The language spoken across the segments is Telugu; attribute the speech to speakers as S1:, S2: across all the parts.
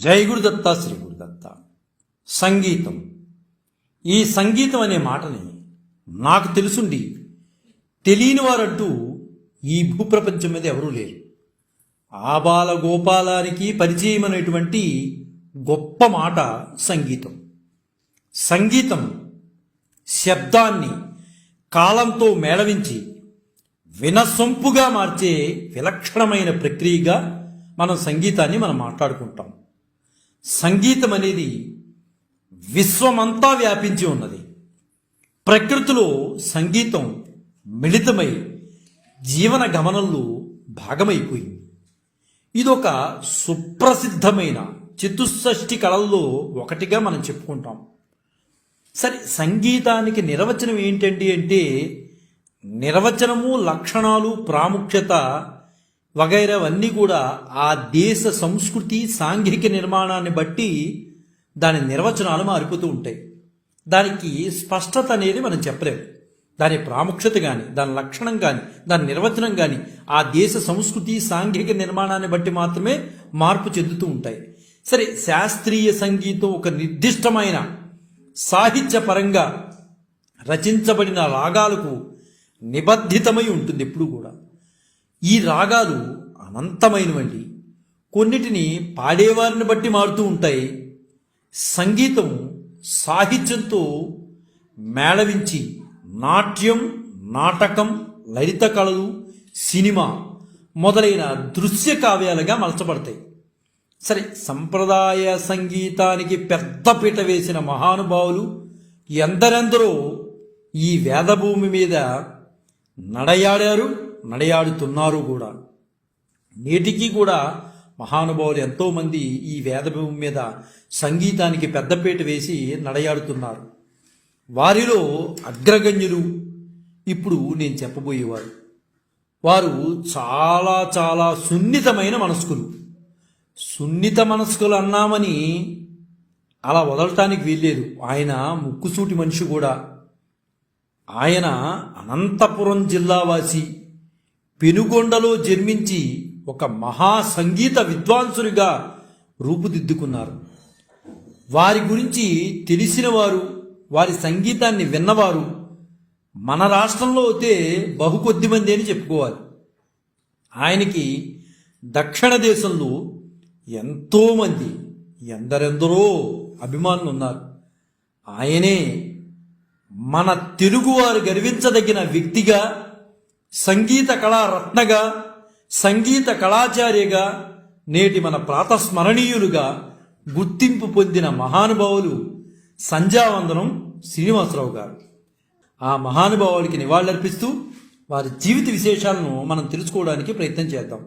S1: జై గురుదత్త శ్రీ గురుదత్త సంగీతం. ఈ సంగీతం అనే మాటని నాకు తెలుసుండి. తెలియని వారంటూ ఈ భూప్రపంచం మీద ఎవరూ లేరు. ఆబాల గోపాలానికి పరిచయమైనటువంటి గొప్ప మాట సంగీతం. సంగీతం శబ్దాన్ని కాలంతో మేళవించి వినసొంపుగా మార్చే విలక్షణమైన ప్రక్రియగా మనం సంగీతాన్ని మనం మాట్లాడుకుంటాం. సంగీతం అనేది విశ్వమంతా వ్యాపించి ఉన్నది. ప్రకృతిలో సంగీతం మిళితమై జీవన గమనంలో భాగమైపోయింది. ఇదొక సుప్రసిద్ధమైన చతుషష్ఠి కళల్లో ఒకటిగా మనం చెప్పుకుంటాం. సరే సంగీతానికి నిర్వచనం ఏంటండి అంటే నిర్వచనము లక్షణాలు ప్రాముఖ్యత వగైరవన్నీ కూడా ఆ దేశ సంస్కృతి సాంఘిక నిర్మాణాన్ని బట్టి దాని నిర్వచనాలు మారిపోతూ ఉంటాయి. దానికి స్పష్టత అనేది మనం చెప్పలేము. దాని ప్రాముఖ్యత కానీ దాని లక్షణం కానీ దాని నిర్వచనం కానీ ఆ దేశ సంస్కృతి సాంఘిక నిర్మాణాన్ని బట్టి మాత్రమే మార్పు చెందుతూ ఉంటాయి. సరే శాస్త్రీయ సంగీతం ఒక నిర్దిష్టమైన సాహిత్యపరంగా రచించబడిన రాగాలకు నిబద్ధితమై ఉంటుంది ఎప్పుడు కూడా. ఈ రాగాలు అనంతమైనవండి. కొన్నిటిని పాడేవారిని బట్టి మారుతూ ఉంటాయి. సంగీతం సాహిత్యంతో మేళవించి నాట్యం నాటకం లలిత కళలు సినిమా మొదలైన దృశ్య కావ్యాలుగా మలచబడతాయి. సరే సంప్రదాయ సంగీతానికి పెద్ద పీట వేసిన మహానుభావులు ఎందరెందరో ఈ వేదభూమి మీద నడయాడారు. నడయాడుతున్నారు కూడా. నేటికి కూడా మహానుభావులు ఎంతోమంది ఈ వేదభూమి మీద సంగీతానికి పెద్దపీట వేసి నడయాడుతున్నారు. వారిలో అగ్రగణ్యులు ఇప్పుడు నేను చెప్పబోయేవారు. వారు చాలా చాలా సున్నితమైన మనస్కులు. సున్నిత మనస్కులు అన్నామని అలా వదలటానికి వీల్లేదు. ఆయన ముక్కుసూటి మనిషి కూడా. ఆయన అనంతపురం జిల్లావాసి. పెనుగొండలో జన్మించి ఒక మహా సంగీత విద్వాంసునిగా రూపుదిద్దుకున్నారు. వారి గురించి తెలిసిన వారు వారి సంగీతాన్ని విన్నవారు మన రాష్ట్రంలో అయితే బహు కొద్ది మంది అని చెప్పుకోవాలి. ఆయనకి దక్షిణ దేశంలో ఎంతోమంది ఎందరెందరో అభిమానులు ఉన్నారు ఆయనే మన తెలుగువారు గర్వించదగిన వ్యక్తిగా సంగీత కళా రత్నగా సంగీత కళాచార్యగా నేటి మన ప్రాతస్మరణీయులుగా గుర్తింపు పొందిన మహానుభావులు సంధ్యావందనం శ్రీనివాసరావు గారు. ఆ మహానుభావులకి నివాళులర్పిస్తూ వారి జీవిత విశేషాలను మనం తెలుసుకోవడానికి ప్రయత్నం చేద్దాం.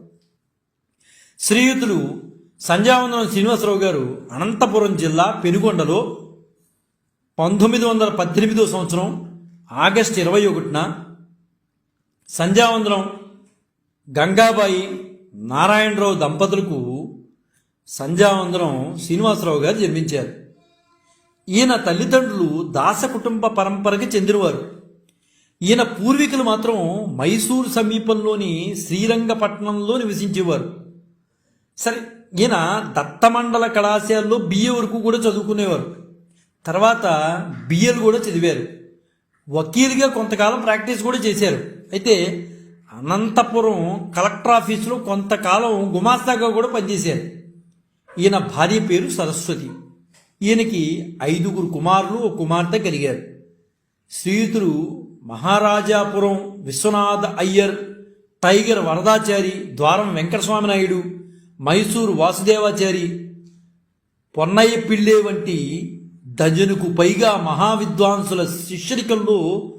S1: శ్రీయుతులు సంధ్యావందనం శ్రీనివాసరావు గారు అనంతపురం జిల్లా పెనుగొండలో పంతొమ్మిది వందల పద్దెనిమిదో సంవత్సరం ఆగస్టు ఇరవై ఒకటిన సంధ్యావందనం. గంగాబాయి నారాయణరావు దంపతులకు సంధ్యావందనం శ్రీనివాసరావు గారు జన్మించారు. ఈయన తల్లిదండ్రులు దాస కుటుంబ పరంపరకి చెందినవారు. ఈయన పూర్వీకులు మాత్రం మైసూరు సమీపంలోని శ్రీరంగపట్నంలో నివసించేవారు. సరే ఈయన దత్తమండల కళాశాలలో బిఏ వరకు కూడా చదువుకునేవారు. తర్వాత బిఏలు కూడా చదివారు. వకీలుగా కొంతకాలం ప్రాక్టీస్ కూడా చేశారు. అయితే అనంతపురం కలెక్టర్ ఆఫీసులో కొంతకాలం గుమాస్తాగా కూడా పనిచేశారు. ఈయన భార్య పేరు సరస్వతి. ఈయనకి ఐదుగురు కుమారులు ఒక కుమార్తె కలిగారు. శ్రీయుతులు మహారాజాపురం విశ్వనాథ అయ్యర్ టైగర్ వరదాచారి ద్వారం వెంకటస్వామి నాయుడు మైసూరు వాసుదేవాచారి పొన్నయ్య పిళ్ళే వంటి డజనుకు పైగా మహావిద్వాంసుల శిష్యరికల్లో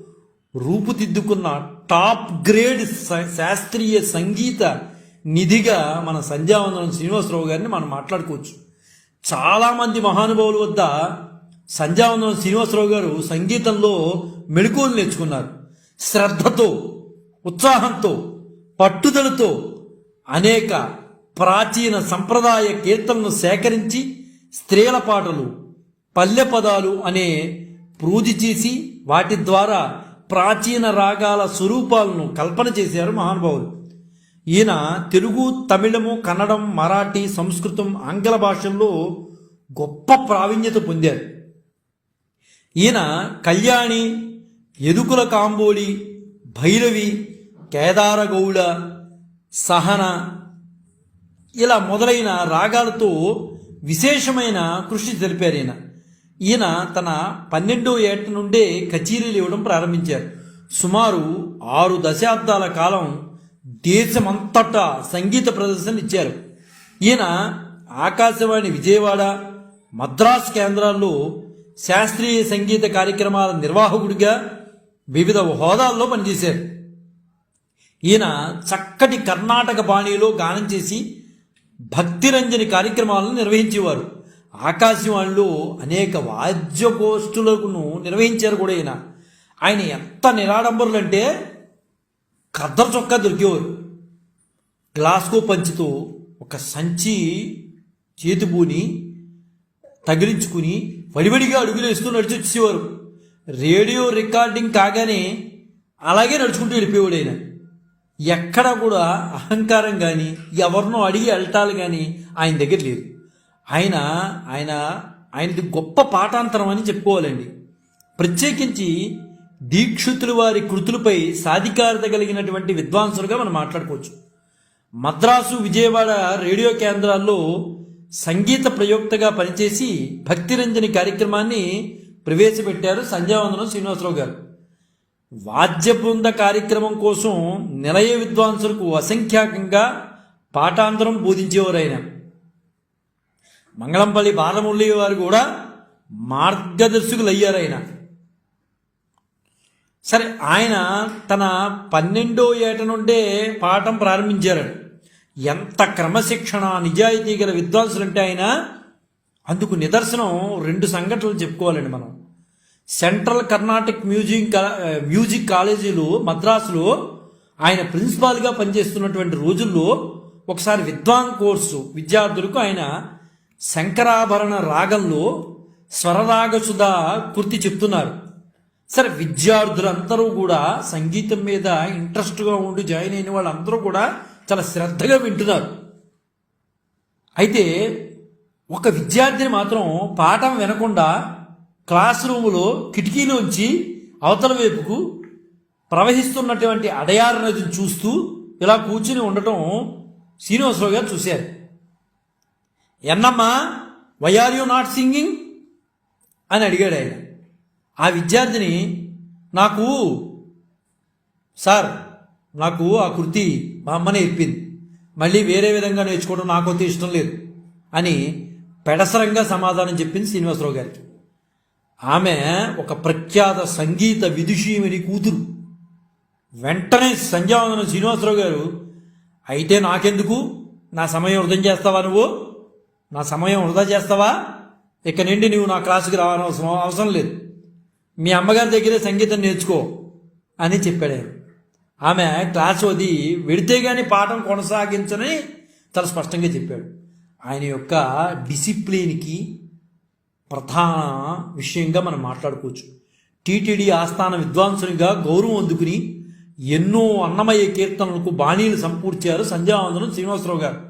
S1: రూపుదిద్దుకున్న టాప్ గ్రేడ్ శా- శాస్త్రీయ సంగీత నిధిగా మన సంధ్యావందనం శ్రీనివాసరావు గారిని మనం మాట్లాడుకోవచ్చు. చాలామంది మహానుభావుల వద్ద సంధ్యావందనం శ్రీనివాసరావు గారు సంగీతంలో మెళుకువలు నేర్చుకున్నారు. శ్రద్ధతో ఉత్సాహంతో పట్టుదలతో అనేక ప్రాచీన సంప్రదాయ కీర్తనను సేకరించి స్త్రీల పాటలు పల్లె పదాలు అనే ప్రూది చేసి వాటి ద్వారా ప్రాచీన రాగాల స్వరూపాలను కల్పన చేశారు మహానుభావులు. ఈయన తెలుగు తమిళము కన్నడం మరాఠీ సంస్కృతం ఆంగ్ల భాషల్లో గొప్ప ప్రావీణ్యత పొందారు. ఈయన కళ్యాణి ఎదుకుల కాంబోలి భైరవి కేదారగౌడ సహన ఇలా మొదలైన రాగాలతో విశేషమైన కృషి జరిపారు ఈయన. ఈయన తన పన్నెండో ఏట నుండే కచేరీలు ఇవ్వడం ప్రారంభించారు. సుమారు ఆరు దశాబ్దాల కాలం దేశమంతటా సంగీత ప్రదర్శన ఇచ్చారు. ఈయన ఆకాశవాణి విజయవాడ మద్రాస్ కేంద్రాల్లో శాస్త్రీయ సంగీత కార్యక్రమాల నిర్వాహకుడిగా వివిధ హోదాల్లో పనిచేశారు. ఈయన చక్కటి కర్ణాటక బాణీలో గానం చేసి భక్తిరంజని కార్యక్రమాలను నిర్వహించేవారు. ఆకాశవాణిలో అనేక వాద్యగోష్ఠులను నిర్వహించారు కూడా ఈయన. ఆయన ఎంత నిరాడంబరులు అంటే కద్దరు చొక్కా దొరికేవారు. గ్లాస్కో పంచుతో ఒక సంచి చేతిపూని తగిలించుకుని వడివడిగా అడుగులు వేస్తూ నడిచి వచ్చేవారు. రేడియో రికార్డింగ్ కాగానే అలాగే నడుచుకుంటూ వెళ్ళిపోయాడు ఆయన. ఎక్కడ కూడా అహంకారం కానీ ఎవరినో అడిగి వెళ్ళటాలు కానీ ఆయన దగ్గర లేదు. ఆయన ఆయన ఆయనది గొప్ప పాఠాంతరం అని చెప్పుకోవాలండి. ప్రత్యేకించి దీక్షితులు వారి కృతులపై సాధికారత కలిగినటువంటి విద్వాంసులుగా మనం మాట్లాడుకోవచ్చు. మద్రాసు విజయవాడ రేడియో కేంద్రాల్లో సంగీత ప్రయోక్తగా పనిచేసి భక్తిరంజని కార్యక్రమాన్ని ప్రవేశపెట్టారు సంధ్యావందనం శ్రీనివాసరావు గారు. వాద్య బృంద కార్యక్రమం కోసం నిలయ విద్వాంసులకు అసంఖ్యాకంగా పాఠాంతరం బోధించేవారు ఆయన. మంగళంపల్లి బాలమురళి వారు కూడా మార్గదర్శకులు అయ్యారు ఆయన. సరే ఆయన తన పన్నెండో ఏట నుండే పాఠం ప్రారంభించారు. ఎంత క్రమశిక్షణ నిజాయితీ గల విద్వాంసులంటే ఆయన. అందుకు నిదర్శనం రెండు సంఘటనలు చెప్పుకోవాలండి మనం. సెంట్రల్ కర్ణాటిక్ మ్యూజిక్ మ్యూజిక్ కాలేజీలో మద్రాసులో ఆయన ప్రిన్సిపాల్గా పనిచేస్తున్నటువంటి రోజుల్లో ఒకసారి విద్వాన్ కోర్సు విద్యార్థులకు ఆయన శంకరాభరణ రాగంలో స్వరరాగసుధ కృతి చెప్తున్నారు. సరే విద్యార్థులందరూ కూడా సంగీతం మీద ఇంట్రెస్ట్గా ఉండి జాయిన్ అయిన వాళ్ళందరూ కూడా చాలా శ్రద్ధగా వింటున్నారు. అయితే ఒక విద్యార్థిని మాత్రం పాఠం వినకుండా క్లాస్ రూములో కిటికీలోంచి అవతల వైపుకు ప్రవహిస్తున్నటువంటి అడయారు నదిని చూస్తూ ఇలా కూర్చుని ఉండటం శ్రీనివాసరావు గారు చూశారు. ఎన్నమ్మా why are you not singing అని అడిగాడు ఆయన. ఆ విద్యార్థిని నాకు సార్ నాకు ఆ కుర్తి మా అమ్మ నేర్పింది మళ్ళీ వేరే విధంగా నేర్చుకోవడం నాకైతే ఇష్టం లేదు అని పెడసరంగా సమాధానం చెప్పింది శ్రీనివాసరావు గారికి. ఆమె ఒక ప్రఖ్యాత సంగీత విదుషీమని కూతురు. వెంటనే సంధ్యావందనం శ్రీనివాసరావు గారు అయితే నాకెందుకు? నా సమయం వృధం చేస్తావా నువ్వు? నా సమయం వృధా చేస్తావా? ఇక నుండి నువ్వు నా క్లాసుకి రావాల్సిన అవసరం లేదు. మీ అమ్మగారి దగ్గరే సంగీతం నేర్చుకో అని చెప్పాడు ఆమె క్లాస్ వది వెడితే గాని పాఠం కొనసాగించని చాలా స్పష్టంగా చెప్పాడు. ఆయన యొక్క డిసిప్లిన్కి ప్రధాన విషయంగా మనం మాట్లాడుకోవచ్చు. టీటీడీ ఆస్థాన విద్వాంసునిగా గౌరవం అందుకుని ఎన్నో అన్నమయ్య కీర్తనలకు బాణీలు సంపూర్చారు సంధ్యావందనం శ్రీనివాసరావు గారు.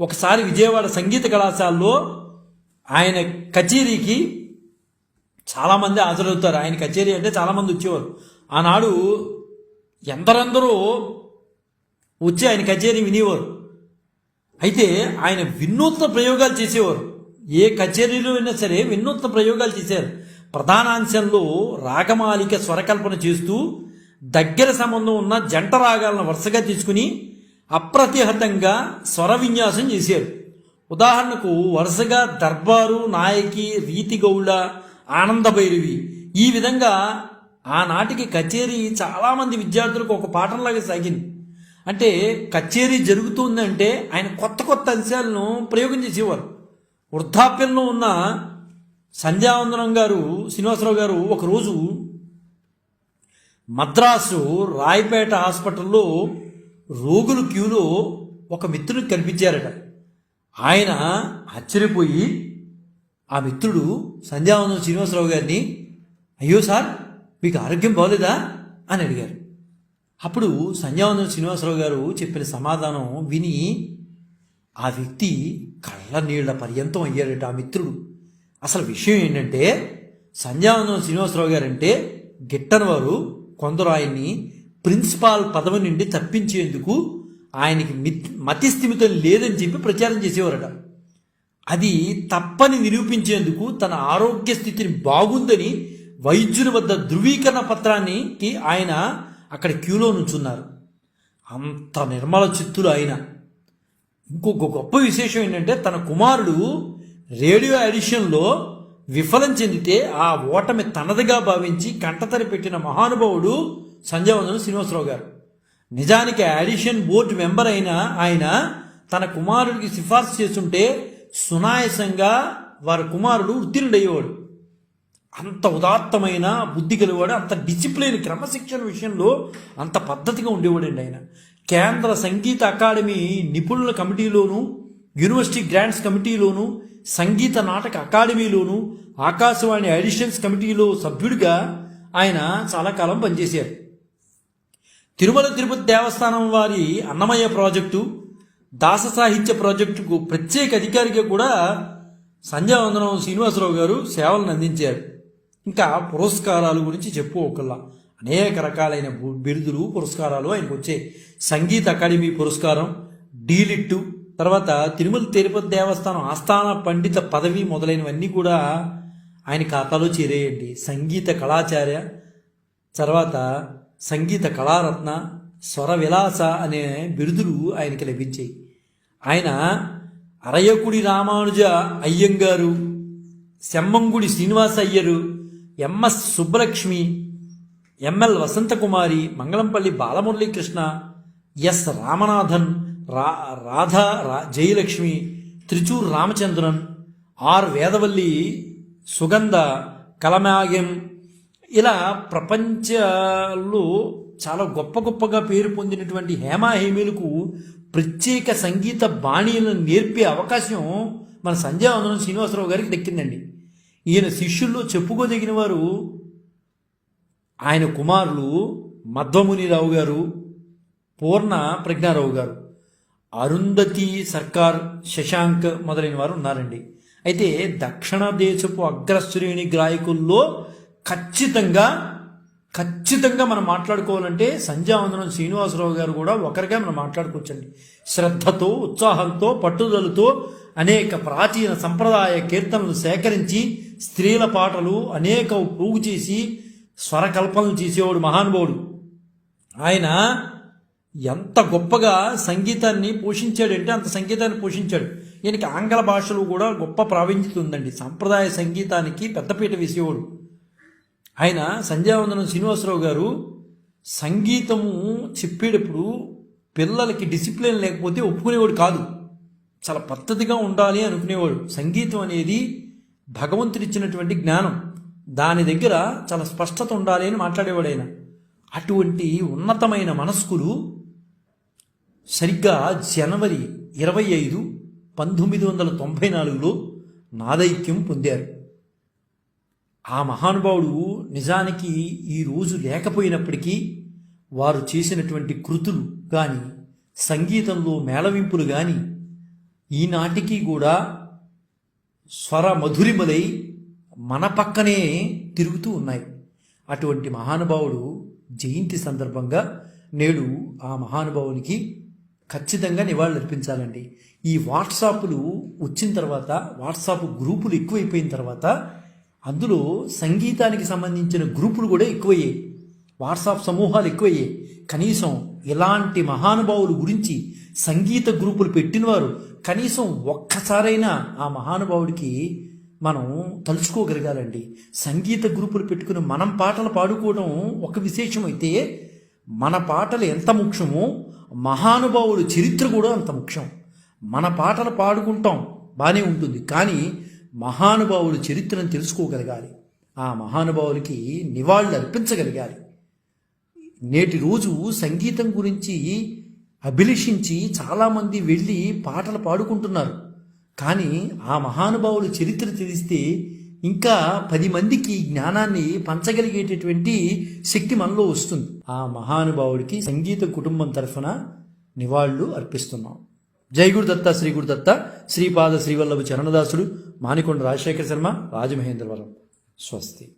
S1: ఒకసారి విజయవాడ సంగీత కళాశాలలో ఆయన కచేరీకి చాలామంది హాజరవుతారు. ఆయన కచేరీ అంటే చాలామంది వచ్చేవారు. ఆనాడు ఎందరందరూ వచ్చి ఆయన కచేరీ వినేవారు. అయితే ఆయన వినూత్న ప్రయోగాలు చేసేవారు. ఏ కచేరీలో అయినా సరే వినూత్న ప్రయోగాలు చేశారు. ప్రధానాంశంలో రాగమాలిక స్వరకల్పన చేస్తూ దగ్గర సంబంధం ఉన్న జంట రాగాలను వరుసగా తీసుకుని అప్రతిహతంగా స్వర విన్యాసం చేశారు. ఉదాహరణకు వరుసగా దర్బారు నాయకి రీతి గౌళ ఆనందభైరవి ఈ విధంగా ఆనాటికి కచేరీ చాలామంది విద్యార్థులకు ఒక పాఠంలాగా సాగింది. అంటే కచేరీ జరుగుతుందంటే ఆయన కొత్త కొత్త అంశాలను ప్రయోగం చేసేవారు. వృద్ధాప్యంలో ఉన్న సంధ్యావందనం గారు శ్రీనివాసరావు గారు ఒకరోజు మద్రాసు రాయపేట హాస్పిటల్లో రోగులు క్యూలో ఒక మిత్రుడు కనిపించారట. ఆయన ఆశ్చర్యపోయి ఆ మిత్రుడు సంధ్యావనం శ్రీనివాసరావు గారిని అయ్యో సార్ మీకు ఆరోగ్యం బాగోలేదా అని అడిగారు. అప్పుడు సంధ్యావందన శ్రీనివాసరావు గారు చెప్పిన సమాధానం విని ఆ వ్యక్తి కళ్ళ నీళ్ళ పర్యంతం అయ్యాడట ఆ మిత్రుడు. అసలు విషయం ఏంటంటే సంధ్యావనం శ్రీనివాసరావు గారంటే అంటే గిట్టని వారు కొందరు ఆయన్ని ప్రిన్సిపాల్ పదవి నుండి తప్పించేందుకు ఆయనకి మిత్- లేదని చెప్పి ప్రచారం చేసేవారట. అది తప్పని నిరూపించేందుకు తన ఆరోగ్య స్థితిని బాగుందని వైద్యుని వద్ద ధృవీకరణ పత్రానికి ఆయన అక్కడ క్యూలో నుంచున్నారు. అంత నిర్మల చిత్తులు ఆయన. ఇంకొక గొప్ప విశేషం ఏంటంటే తన కుమారుడు రేడియో ఎడిషన్లో విఫలం చెందితే ఆ ఓటమి తనదిగా భావించి కంటతరి పెట్టిన మహానుభావుడు సంజయవందన శ్రీనివాసరావు గారు. నిజానికి ఆడిషన్ బోర్డు మెంబర్ అయిన ఆయన తన కుమారుడికి సిఫార్సు చేస్తుంటే సునాయసంగా వారి కుమారుడు ఉత్తీర్ణుడయ్యేవాడు. అంత ఉదాత్తమైన బుద్ధి కలివాడు అంత డిసిప్లిన్ క్రమశిక్షణ విషయంలో అంత పద్ధతిగా ఉండేవాడండి ఆయన. కేంద్ర సంగీత అకాడమీ నిపుణుల కమిటీలోను university grants కమిటీలోను Sangeet Natak అకాడమీలోను Akashvani editions కమిటీలో సభ్యుడిగా ఆయన చాలా కాలం పనిచేశారు. తిరుమల తిరుపతి దేవస్థానం వారి అన్నమయ్య ప్రాజెక్టు దాస సాహిత్య ప్రాజెక్టుకు ప్రత్యేక అధికారిగా కూడా సంధ్యావందనం శ్రీనివాసరావు గారు సేవలను అందించారు. ఇంకా పురస్కారాలు గురించి చెప్పు ఒకళ్ళ. అనేక రకాలైన బిరుదులు పురస్కారాలు ఆయనకు వచ్చాయి. సంగీత అకాడమీ పురస్కారం డీలిట్టు తర్వాత తిరుమల తిరుపతి దేవస్థానం ఆస్థాన పండిత పదవి మొదలైనవన్నీ కూడా ఆయన ఖాతాలో చేరేయండి. సంగీత కళాచార్య తర్వాత సంగీత కళారత్న స్వర విలాస అనే బిరుదులు ఆయనకి లభించాయి. ఆయన Ariyakudi Ramanuja Iyengar Semmangudi Srinivasa Iyer MS Subbulakshmi ML Vasanthakumari Mangalampalli Balamuralikrishna S Ramanathan రా రాధా రా జయలక్ష్మి త్రిచూర్ రామచంద్రన్ ఆర్ వేదవల్లి సుగంధ కలమాగెం ఇలా ప్రపంచంలో చాలా గొప్ప గొప్పగా పేరు పొందినటువంటి హేమాహేమీలకు ప్రత్యేక సంగీత బాణీలను నేర్పే అవకాశం మన సంజయ్ వందనం శ్రీనివాసరావు గారికి దక్కిందండి. ఈయన శిష్యుల్లో చెప్పుకోదగిన వారు ఆయన కుమారులు మధ్వమునిరావు గారు పూర్ణ ప్రజ్ఞారావు గారు అరుంధతి సర్కార్ శశాంక్ మొదలైన వారు ఉన్నారండి. అయితే దక్షిణ దేశపు అగ్రశ్రేణి గాయకుల్లో ఖచ్చితంగా ఖచ్చితంగా మనం మాట్లాడుకోవాలంటే సంధ్యావందనం శ్రీనివాసరావు గారు కూడా ఒకరిగా మనం మాట్లాడుకోవచ్చండి. శ్రద్ధతో ఉత్సాహంతో పట్టుదలతో అనేక ప్రాచీన సంప్రదాయ కీర్తనలు సేకరించి స్త్రీల పాటలు అనేక పోగు చేసి స్వరకల్పనలు చేసేవాడు మహానుభావుడు. ఆయన ఎంత గొప్పగా సంగీతాన్ని పోషించాడంటే అంత సంగీతాన్ని పోషించాడు. ఈయనకి ఆంగ్ల భాషలో కూడా గొప్ప ప్రావీణ్యత ఉందండి. సంప్రదాయ సంగీతానికి పెద్దపీట వేసేవాడు. ఆయన సంధ్యావందనం శ్రీనివాసరావు గారు సంగీతము చెప్పేటప్పుడు పిల్లలకి డిసిప్లిన్ లేకపోతే ఒప్పుకునేవాడు కాదు. చాలా పద్ధతిగా ఉండాలి అనుకునేవాడు. సంగీతం అనేది భగవంతుడిచ్చినటువంటి జ్ఞానం. దాని దగ్గర చాలా స్పష్టత ఉండాలి అని మాట్లాడేవాడు ఆయన. అటువంటి ఉన్నతమైన మనస్కులు సరిగ్గా జనవరి ఇరవై ఐదు పంతొమ్మిది వందల తొంభై నాలుగులో నాదైక్యం పొందారు. ఆ మహానుభావుడు నిజానికి ఈ రోజు లేకపోయినప్పటికీ వారు చేసినటువంటి కృతులు కానీ సంగీతంలో మేళవింపులు కానీ ఈనాటికి కూడా స్వర మధురిమలై మన పక్కనే తిరుగుతూ ఉన్నాయి. అటువంటి మహానుభావుడు జయంతి సందర్భంగా నేడు ఆ మహానుభావునికి ఖచ్చితంగా నివాళులర్పించాలండి. ఈ వాట్సాప్లు వచ్చిన తర్వాత వాట్సాప్ గ్రూపులు ఎక్కువైపోయిన తర్వాత అందులో సంగీతానికి సంబంధించిన గ్రూపులు కూడా ఎక్కువయ్యాయి వాట్సాప్ సమూహాలు ఎక్కువయ్యాయి కనీసం ఇలాంటి మహానుభావుల గురించి సంగీత గ్రూపులు పెట్టినవారు కనీసం ఒక్కసారైనా ఆ మహానుభావుడికి మనం తలుచుకోగలగాలండి. సంగీత గ్రూపులు పెట్టుకుని మనం పాటలు పాడుకోవడం ఒక విశేషం అయితే మన పాటలు ఎంత ముఖ్యమో మహానుభావుల చరిత్ర కూడా అంత ముఖ్యం. మన పాటలు పాడుకుంటాం బాగానే ఉంటుంది. కానీ మహానుభావుల చరిత్రను తెలుసుకోగలగాలి. ఆ మహానుభావులకి నివాళులు అర్పించగలగాలి. నేటి రోజు సంగీతం గురించి అభిలషించి చాలామంది వెళ్ళి పాటలు పాడుకుంటున్నారు. కానీ ఆ మహానుభావుల చరిత్ర తెలిస్తే ఇంకా పది మందికి జ్ఞానాన్ని పంచగలిగేటటువంటి శక్తి మనలో వస్తుంది. ఆ మహానుభావుడికి సంగీత కుటుంబం తరఫున నివాళులు అర్పిస్తున్నాం. జై గురుదత్త శ్రీ గురుదత్త. శ్రీపాద శ్రీవల్లభ చరణదాసుడు మానికొండ రాజశేఖర శర్మ రాజమహేంద్రవరం. స్వస్తి.